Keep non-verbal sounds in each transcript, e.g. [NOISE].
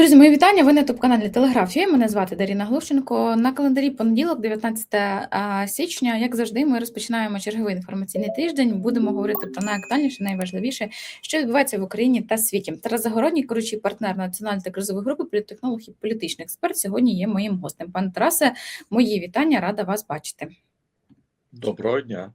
Друзі, мої вітання. Ви на ютуб-каналі Телеграф. Мене звати Даріна Глущенко. На календарі понеділок, 19 січня. Як завжди, ми розпочинаємо черговий інформаційний тиждень. Будемо говорити про найактуальніше, найважливіше, що відбувається в Україні та світі. Тарас Загородній, керуючий партнер національної та кризової групи, політтехнолог і політичний експерт. Сьогодні є моїм гостем. Пане Тарасе, мої вітання, рада вас бачити. Доброго дня.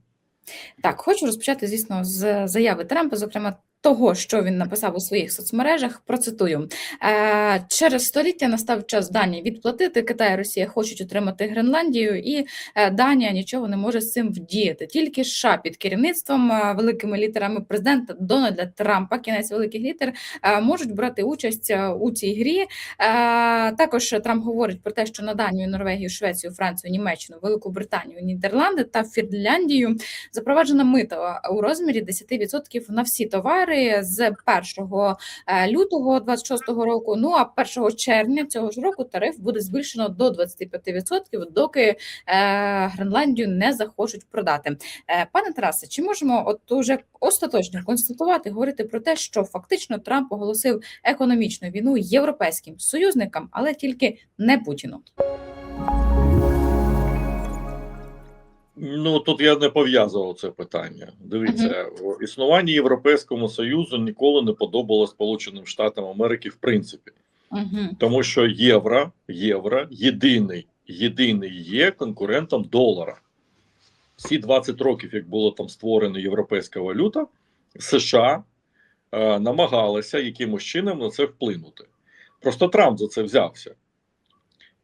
Так, хочу розпочати, звісно, з заяви Трампа, зокрема. Того, що він написав у своїх соцмережах, процитую Е, через століття настав час Данії відплатити. Китай і Росія хочуть отримати Гренландію, і е, Данія нічого не може з цим вдіяти. Тільки США під керівництвом е, великими літерами президента Дональда Трампа, кінець великих літер, можуть брати участь у цій грі. Також Трамп говорить про те, що на Данію, Норвегію, Швецію, Францію, Німеччину, Велику Британію, Нідерланди та Фінляндію запроваджена мита у розмірі 10% на всі товари з 1 е, лютого 26 року. Ну а 1 червня цього ж року тариф буде збільшено до 25%, доки е, Гренландію не захочуть продати. Е, Пане Тарасе, чи можемо от уже остаточно констатувати, говорити про те, що фактично Трамп оголосив економічну війну європейським союзникам, але тільки не Путіну? Ну тут я не пов'язував це питання. Дивіться, в існування Європейському Союзу ніколи не подобалось Сполученим Штатам Америки, в принципі, Угу. тому що євро, євро єдиний, єдиний є конкурентом долара. Всі 20 років, як було там створена європейська валюта, США е, намагалися якимось чином на це вплинути. Просто Трамп за це взявся.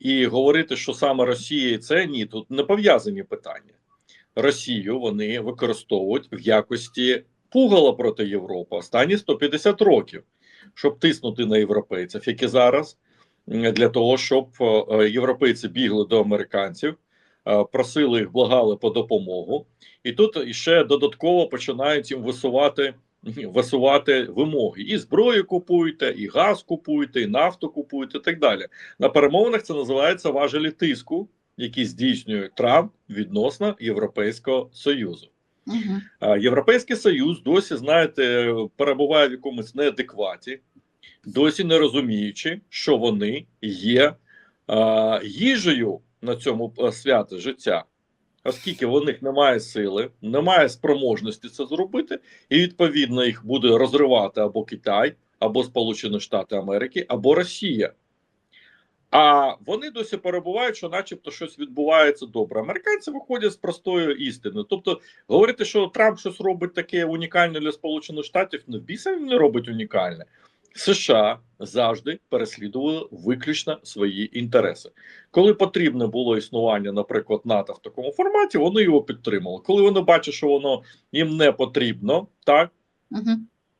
І говорити, що саме Росія і це ні, тут не пов'язані питання. Росію вони використовують в якості пугала проти Європи останні 150 років, щоб тиснути на європейців, які зараз для того, щоб е, європейці бігли до американців, е, просили їх, благали по допомогу, і тут ще додатково починають їм висувати. Висувати вимоги і зброю купуйте, і газ купуйте, і нафту купуйте, і так далі. На перемовинах це називається важелі тиску, які здійснює Трамп відносно Європейського Союзу. Угу. Європейський Союз досі, знаєте, перебуває в якомусь неадекваті, досі не розуміючи, що вони є а, їжею на цьому свято життя, оскільки в них немає сили, немає спроможності це зробити, і відповідно їх буде розривати або Китай, або Сполучені Штати Америки, або Росія. А вони досі перебувають, що, начебто, щось відбувається добре. Американці виходять з простої істини. Тобто, говорити, що Трамп щось робить таке унікальне для Сполучених Штатів, не в біса він не робить унікальне. США завжди переслідували виключно свої інтереси. Коли потрібне було існування, наприклад, НАТО в такому форматі, вони його підтримали. Коли вони бачать, що воно їм не потрібно, так Угу.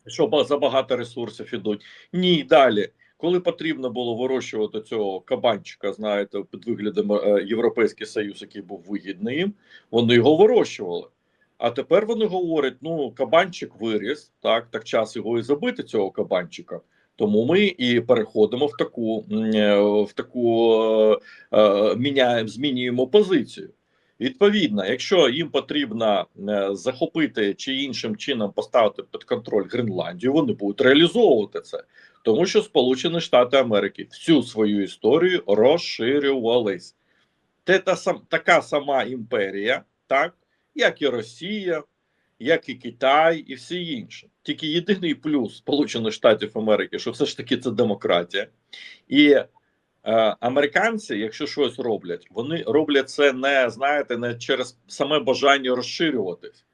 що ба- забагато ресурсів ідуть. Ні, далі. Коли потрібно було вирощувати цього кабанчика, знаєте, під виглядом е, Європейський Союз, який був вигідний їм, вони його вирощували. А тепер вони говорять: ну, кабанчик виріс, так, так час його і забити, цього кабанчика. Тому ми і переходимо в таку е, в таку е, міняємо, змінюємо позицію. Відповідно, якщо їм потрібно захопити чи іншим чином поставити під контроль Гренландію, вони будуть реалізовувати це, тому що Сполучені Штати Америки всю свою історію розширювались. Це та сам така сама імперія, так як і Росія, як і Китай, і всі інші. Тільки єдиний плюс Сполучених Штатів Америки, що все ж таки це демократія, і е, американці, якщо щось роблять, вони роблять це не знаєте, не через саме бажання розширюватись.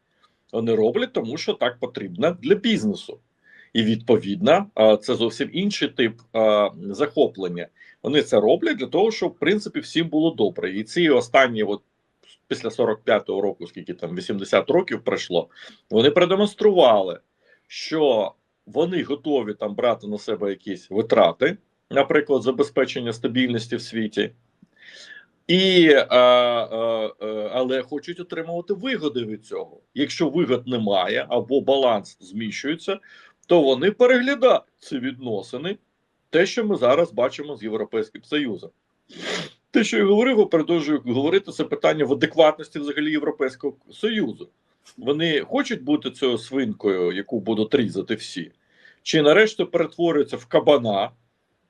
Вони роблять, тому що так потрібно для бізнесу. І відповідно, це зовсім інший тип захоплення. Вони це роблять для того, щоб в принципі всім було добре. І ці останні, от після 45-го року, скільки там 80 років пройшло, вони продемонстрували, що вони готові там брати на себе якісь витрати, наприклад, забезпечення стабільності в світі. І е, е, але хочуть отримувати вигоди від цього. Якщо вигод немає або баланс зміщується, то вони переглядають ці відносини, те, що ми зараз бачимо з Європейським Союзом. Те, що я говорив, продовжую говорити, це питання в адекватності взагалі Європейського Союзу. Вони хочуть бути цією свинкою, яку будуть різати всі, чи нарешті перетворюються в кабана,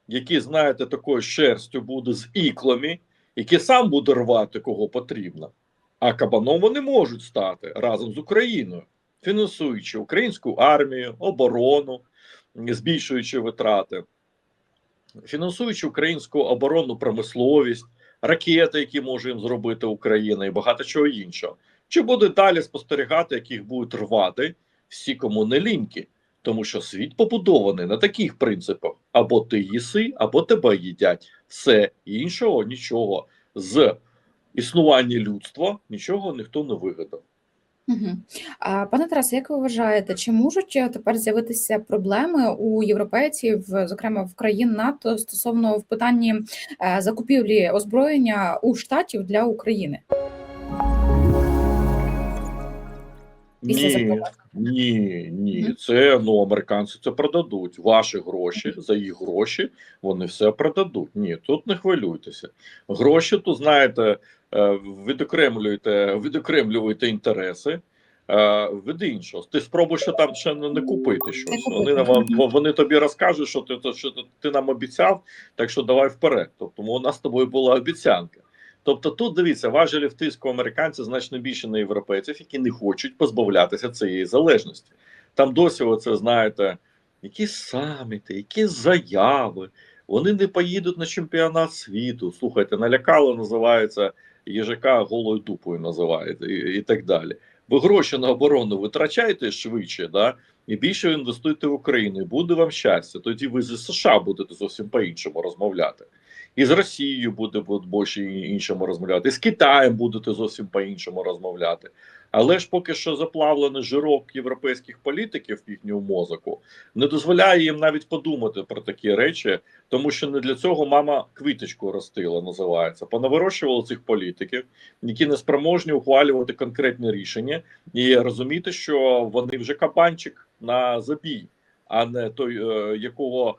який, знаєте, такою шерстю буде з іклами, який сам буде рвати кого потрібно. А кабаном вони можуть стати разом з Україною, фінансуючи українську армію, оборону, збільшуючи витрати, фінансуючи українську оборонну промисловість, ракети, які може їм зробити Україна, і багато чого іншого. Чи буде далі спостерігати, яких будуть рвати всі, кому не ліньки? Тому що світ побудований на таких принципах: або ти їси, або тебе їдять. Все іншого, нічого з існування людства, нічого ніхто не вигадав. Пане Тарасе, як ви вважаєте, чи можуть е, тепер з'явитися проблеми у європейців, зокрема в країн НАТО, стосовно в питанні е, закупівлі озброєння у штатів для України? Після Ні, ні, ні. Це ну американці це продадуть. Ваші гроші за їх гроші вони все продадуть. Ні, тут не хвилюйтеся. Гроші, то знаєте, е, відокремлюєте, відокремлюєте інтереси. е, Від іншого, ти спробуй, що там ще не, купити щось. Вони нам вони тобі розкажуть, що ти то, що ти нам обіцяв, так що давай вперед. Тобто у нас з тобою була обіцянка. Тобто, тут дивіться, важелі в тиску американців значно більше на європейців, які не хочуть позбавлятися цієї залежності. Там досі, оце знаєте, якісь саміти, якісь заяви. Вони не поїдуть на чемпіонат світу. Слухайте, налякало називається їжака голою дупою називають і, і так далі. Ви гроші на оборону витрачаєте швидше, да? і більше інвестуйте в Україну. І буде вам щастя. Тоді ви з США будете зовсім по-іншому розмовляти. І з Росією буде більше іншому розмовляти, і з Китаєм будете зовсім по-іншому розмовляти. Але ж поки що заплавлений жирок європейських політиків в їхнього мозоку не дозволяє їм навіть подумати про такі речі, тому що не для цього мама квіточку ростила, називається. Понавирощували цих політиків, які не спроможні ухвалювати конкретні рішення, і розуміти, що вони вже кабанчик на забій, а не той, е, якого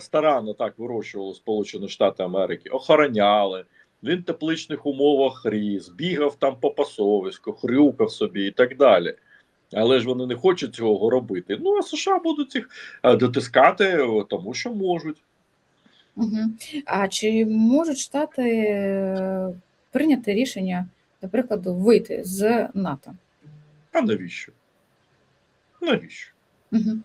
старанно так вирощували Сполучені Штати Америки, охороняли. Він в тепличних умовах ріс, бігав там по пасовиську, хрюкав собі і так далі. Але ж вони не хочуть цього робити. Ну а США будуть їх е, дотискати, е, тому що можуть. Угу. А чи можуть штати е, прийняти рішення, до прикладу, вийти з НАТО? А навіщо? Навіщо? Угу.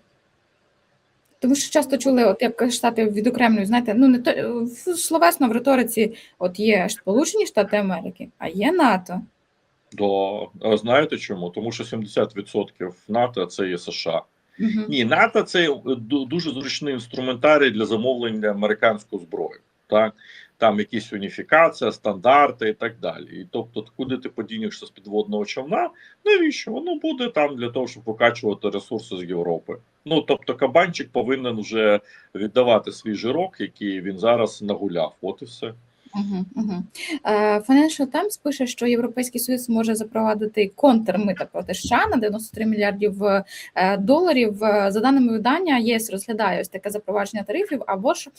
Тому що часто чули, от як штати відокремлюють, знаєте, ну не то словесно в риториці, от є Сполучені Штати Америки, а є НАТО. До а знаєте чому? Тому що 70% НАТО це є США. Угу. Ні, НАТО це дуже зручний інструментарій для замовлення американської зброї. Так там якісь уніфікація, стандарти і так далі. І тобто, куди ти подінешся з підводного човна, навіщо воно буде там для того, щоб викачувати ресурси з Європи? Ну тобто, кабанчик повинен вже віддавати свій жирок, який він зараз нагуляв. От і все. Угу, угу. Financial Times пише, що Європейський Союз може запровадити контрмита проти США на 93 мільярдів е, доларів. Е, За даними видання, ЄС розглядає ось таке запровадження тарифів або ж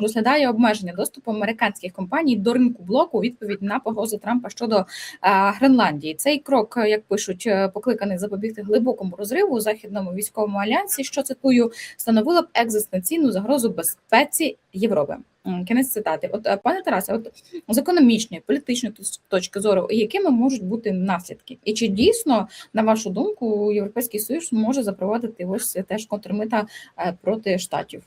розглядає обмеження доступу американських компаній до ринку блоку у відповідь на погрози Трампа щодо Гренландії. Цей крок, як пишуть, покликаний запобігти глибокому розриву у західному військовому альянсі, що цитую, становила б екзистенційну загрозу безпеці Європи. Кінець цитати. От е, пане Тарасе, от з економічної, політичної точки зору, якими можуть бути наслідки? І чи дійсно, на вашу думку, Європейський Союз може запровадити ось теж контрмита е, проти штатів?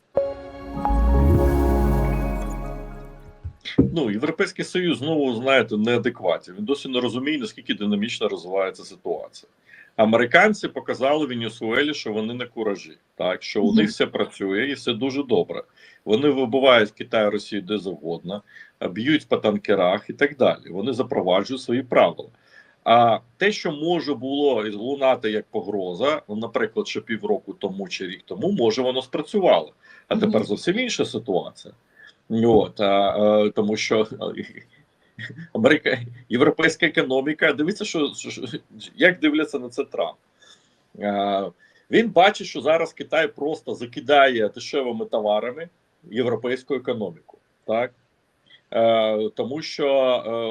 Ну, Європейський Союз знову знаєте неадекватів. Він досі не розуміє, наскільки динамічно розвивається ситуація. Американці показали Венесуелі, що вони не куражі, так що у них все працює і все дуже добре. Вони вибивають Китай, Росію де завгодно, б'ють по танкерах і так далі. Вони запроваджують свої правила. А те, що може було лунати як погроза, ну, наприклад, ще півроку тому чи рік тому, може воно спрацювало. А тепер зовсім інша ситуація. От, а, е, тому що Америка, європейська економіка, дивіться, що, що як дивляться на це Трамп. Е, він бачить, що зараз Китай просто закидає дешевими товарами європейську економіку, так? Е, тому що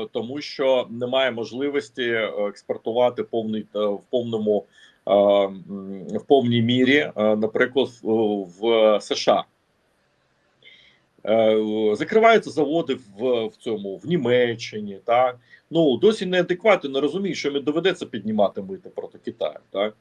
е, тому що немає можливості експортувати повний е, в повному е, в повній мірі, е, наприклад, в, в США. Е, закриваються заводи в, в цьому в Німеччині. Так ну досі неадекватно не розуміють, що доведеться піднімати мити проти Китаю. Так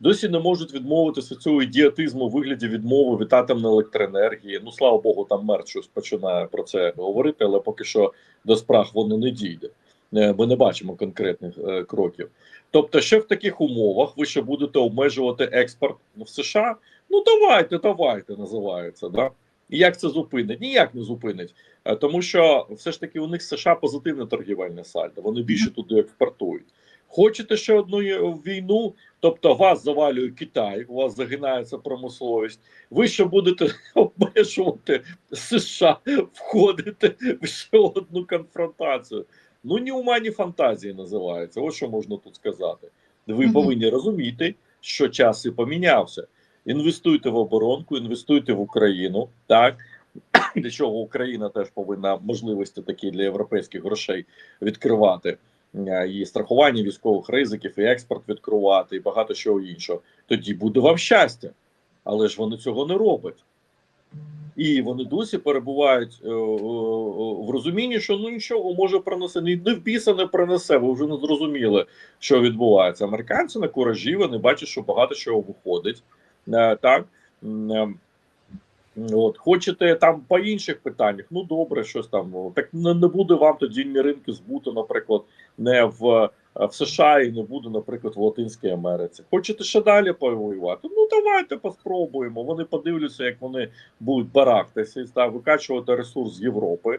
досі не можуть відмовитися цього ідіотизму у вигляді відмови від атомної електроенергії. Ну слава Богу, там мер щось починає про це говорити, але поки що до справ воно не дійде. Е, Ми не бачимо конкретних е, кроків. Тобто, ще в таких умовах ви ще будете обмежувати експорт в США. Ну давайте, давайте називається. Да? І як це зупинить? Ніяк не зупинить. Е, Тому що все ж таки у них США позитивне торгівельне сальдо. Вони більше туди експортують. Хочете ще одну е, війну? Тобто вас завалює Китай, у вас загинається промисловість. Ви ще будете [LAUGHS] обмежувати США, входити в ще одну конфронтацію. Ну ні ума, ні фантазії називається. Ось що можна тут сказати. Ви повинні розуміти, що час і помінявся. Інвестуйте в оборонку, інвестуйте в Україну. Так [CLEARS THROAT] для чого Україна теж повинна можливості такі для європейських грошей відкривати Е, і страхування військових ризиків, і експорт відкривати, і багато чого іншого. Тоді буде вам щастя, але ж вони цього не роблять. І вони досі перебувають е, е, в розумінні, що ну нічого може принесе, ні не в біса не принесе. Ви вже не зрозуміли, що відбувається. Американці на куражі вони бачать, що багато чого виходить. Е, так е, От, хочете там по інших питаннях, ну добре, щось там. Так не, не буде вам тоді ні ринки збуту, наприклад, не в, е, в США і не буде, наприклад, в Латинській Америці. Хочете ще далі повоювати? Ну давайте поспробуємо. Вони подивляться, як вони будуть барахтатися та викачувати ресурс з Європи,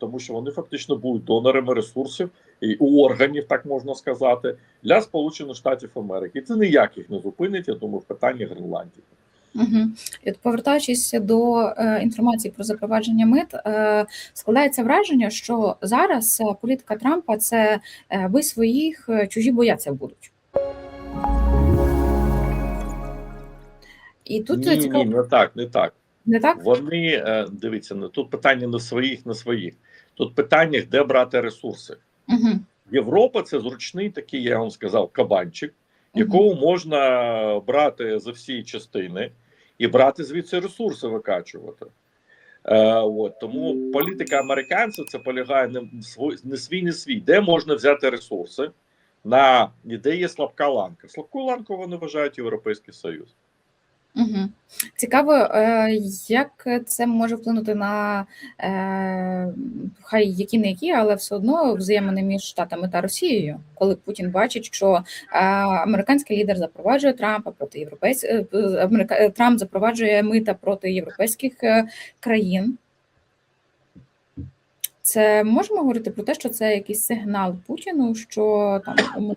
тому що вони фактично будуть донорами ресурсів і органів, так можна сказати, для Сполучених Штатів Америки. І це ніяк їх не зупинить. Я думаю, в питанні Гренландії. Угу. І от повертаючись до е, інформації про запровадження мит, е, складається враження, що зараз е, політика Трампа це е, ви своїх, е, чужі бояться будуть. І тут ні, цікаво, ні, не так, не так. Не так? Вони е, дивіться, не тут питання не своїх, не своїх. Тут питання, де брати ресурси. Угу. Європа це зручний такий, я вам сказав, кабанчик, якого можна брати за всі частини і брати звідси ресурси викачувати. Е, от тому політика американців це полягає не в свой- не свій, не свій, де можна взяти ресурси, на де є слабка ланка. Слабку ланку вони вважають Європейський Союз. Угу. Цікаво, е, як це може вплинути на е, хай які не які, але все одно взаємини між Штатами та Росією, коли Путін бачить, що е, американський лідер запроваджує Трампа проти європейських Трамп запроваджує мита проти європейських країн. Це можемо говорити про те, що це якийсь сигнал Путіну, що там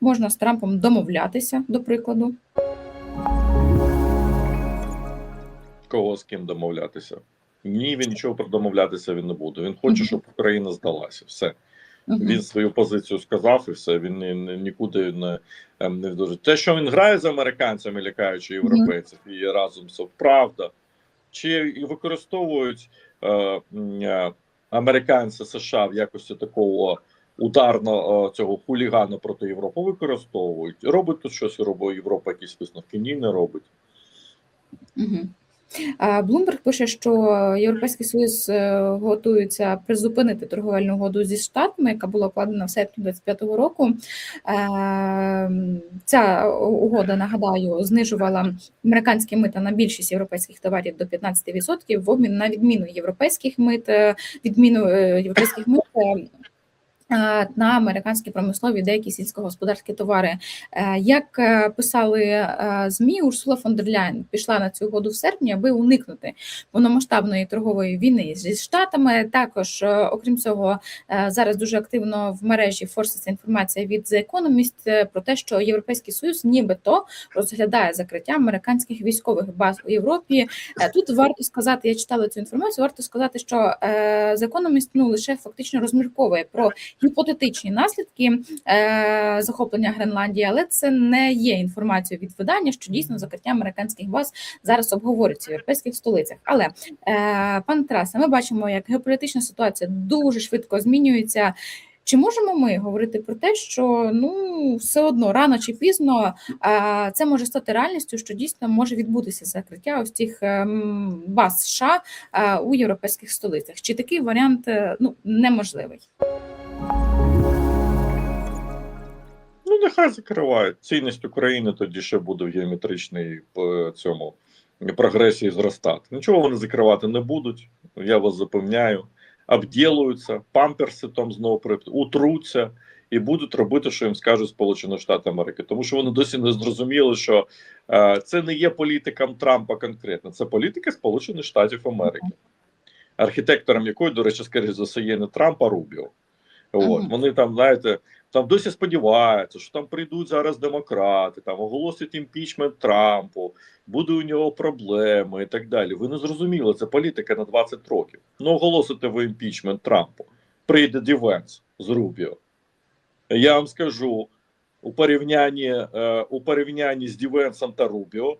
можна з Трампом домовлятися, до прикладу. Кого з ким домовлятися? Ні, він нічого про домовлятися він не буде. Він хоче, щоб Україна здалася. Все. Він свою позицію сказав, і все. Він ні, ні- нікуди не, ем, не вдовжить. Те, що він грає з американцями, лякаючи європейців, і разом це правда. Чи використовують е, е, американці США в якості такого ударного е, цього хулігана проти Європи? Використовують. Робить тут щось робить Європа, якісь висновки? Ні, не робить. Мгм. Блумберг пише, що Європейський Союз е, готується призупинити торговельну угоду зі Штатами, яка була укладена в серпні 2025 року. Е, Ця угода, нагадаю, знижувала американські мита на більшість європейських товарів до 15% в обмін на відміну європейських мит, е, відміну європейських мит. Е, На американські промислові деякі сільськогосподарські товари, Е, як е, писали змі, Урсула фон дер Ляйн пішла на цю угоду в серпні, аби уникнути повномасштабної торгової війни зі штатами. Також, окрім цього, зараз дуже активно в мережі форситься інформація від The Economist про те, що Європейський Союз нібито розглядає закриття американських військових баз у Європі. Тут варто сказати, я читала цю інформацію. Варто сказати, що The Economist, ну лише фактично розмірковує про гіпотетичні наслідки е, захоплення Гренландії, але це не є інформацією від видання, що дійсно закриття американських баз зараз обговорюється в європейських столицях. Але е, пане Тарасе, ми бачимо, як геополітична ситуація дуже швидко змінюється. Чи можемо ми говорити про те, що ну все одно рано чи пізно е, це може стати реальністю, що дійсно може відбутися закриття ось цих ем, баз США е, у європейських столицях? Чи такий варіант е, ну неможливий? Ну, нехай закривають. Цінність України тоді ще буде в геометричній е, цьому прогресії зростати. Нічого вони закривати не будуть, я вас запевняю. Обділуються, памперси там знову утруться і будуть робити, що їм скажуть Сполучені Штати Америки. Тому що вони досі не зрозуміли, що е, це не є політикам Трампа конкретно, це політика Сполучених Штатів Америки, архітектором якої, до речі, скоріше за все, є не Трамп, а Рубіо. От вони там, знаєте, там досі сподіваються, що там прийдуть зараз демократи, там оголосять імпічмент Трампу, буде у нього проблеми і так далі. Ви не зрозуміли, це політика на 20 років. Ну, оголосите ви імпічмент Трампу. Прийде Дівенс з Рубіо. Я вам скажу, у порівнянні, е, у порівнянні з Дівенсом та Рубіо,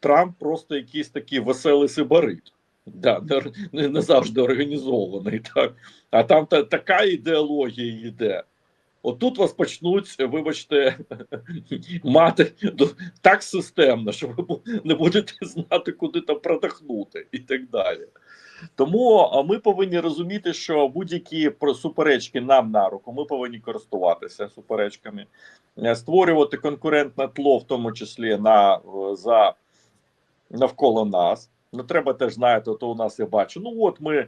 Трамп просто якийсь такий веселий сибарит. Да, не, не завжди організований. Так. А там та, така ідеологія йде. Отут вас почнуть, вибачте, [LAUGHS] мати так системно, що ви не будете знати, куди там продихнути і так далі. Тому ми повинні розуміти, що будь-які суперечки нам на руку, ми повинні користуватися суперечками, е, створювати конкурентне тло, в тому числі на, е, за навколо нас. Не треба теж знаєте, то у нас я бачу. Ну от ми,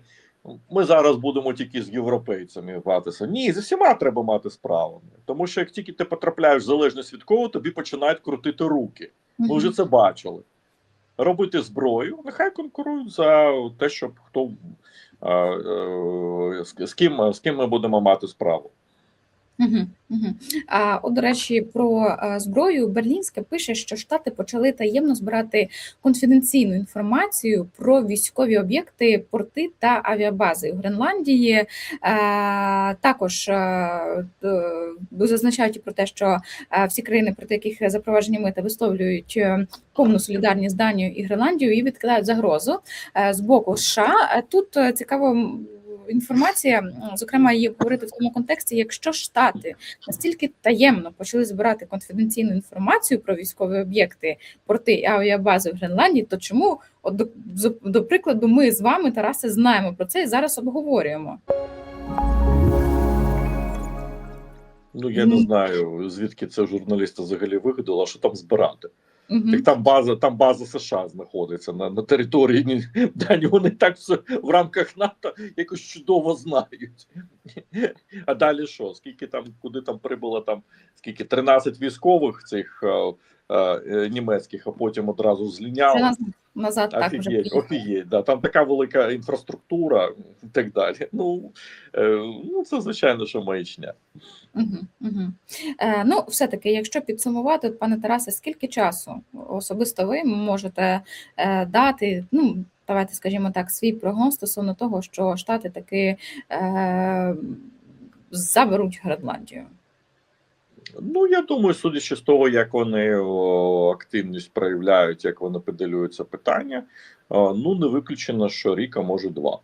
ми зараз будемо тільки з європейцями гратися. Ні, з усіма треба мати справу. Тому що як тільки ти потрапляєш в залежність від кого, тобі починають крутити руки. Ми вже це бачили. Робити зброю, нехай конкурують за те, щоб хто е, з ким з ким ми будемо мати справу. А от, до речі, про е, зброю Берлінське пише, що Штати почали таємно збирати конфіденційну інформацію про військові об'єкти, порти та авіабази у Гренландії. Е, Також е, зазначають про те, що всі країни, проти яких запроваджені мита, висловлюють повну солідарність з Данією і Гренландією і відкидають загрозу з боку США. Тут цікаво. Інформація, зокрема, її говорити в тому контексті, якщо Штати настільки таємно почали збирати конфіденційну інформацію про військові об'єкти, порти і авіабази в Гренландії, то чому, от до, до прикладу, ми з вами, Тарасе, знаємо про це і зараз обговорюємо? Ну я не Ну. знаю, звідки це журналісти взагалі вигадали, а що там збирати. Угу. Так там база, там база США знаходиться на, на території дані. Вони так все в рамках НАТО якось чудово знають. А далі що? Скільки там, куди там прибуло там, скільки 13 військових цих е, е, німецьких, а потім одразу зліняли. Назад так вже офігеть, да. Там така велика інфраструктура і так далі. Ну, е, ну це звичайно, що маячня. Угу, угу. Е, ну, все-таки, якщо підсумувати, от, пане Тарасе, скільки часу особисто ви можете е, дати, ну, давайте скажімо так, свій прогноз стосовно того, що Штати таки е, заберуть Гренландію? Ну, я думаю, судячи з того, як вони о, активність проявляють, як вони педалюють питання, о, ну не виключено, що рік, а може два.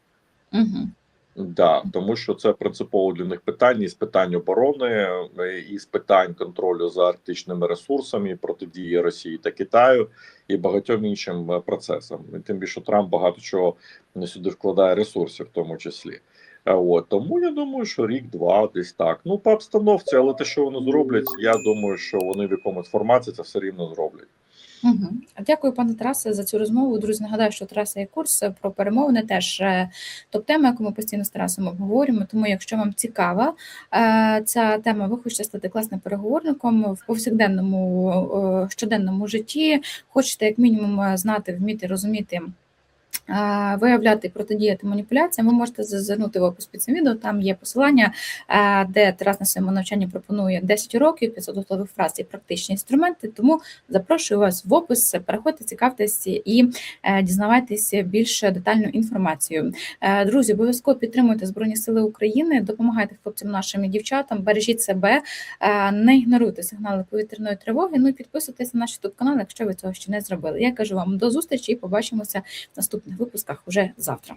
Угу. Да, тому що це принципово для них питання і з питань оборони, е, і з питань контролю за арктичними ресурсами, протидії Росії та Китаю і багатьом іншим е, процесам. І тим більше Трамп багато чого сюди вкладає ресурсів, в тому числі. Е, От тому я думаю, що рік-два десь так. Ну по обстановці, але те, що вони зроблять, я думаю, що вони в якомусь форматі це все рівно зроблять. Угу. Дякую, пане Тарасе, за цю розмову. Друзі, нагадаю, що Тараса є курс про перемовини, теж е, топ-тема, яку ми постійно з Тарасом обговорюємо. Тому, якщо вам цікава е, ця тема, ви хочете стати класним переговорником в повсякденному е, щоденному житті, хочете як мінімум е, знати, вміти розуміти. Виявляти і протидіяти маніпуляціям, ви можете зазирнути в опис під цим відео. Там є посилання, де Тарас на своєму навчанні пропонує 10 уроків, 500 готових фраз і практичні інструменти. Тому Запрошую вас в опис, переходьте, цікавтесь і е, дізнавайтесь більш детальну інформацію. Е, Друзі, обов'язково підтримуйте Збройні Сили України, допомагайте хлопцям нашим і дівчатам, бережіть себе, е, не ігноруйте сигнали повітряної тривоги. Ну і підписуйтесь на наш youtube канал, якщо ви цього ще не зробили. Я кажу вам до зустрічі і побачимося в наступних випусках уже завтра.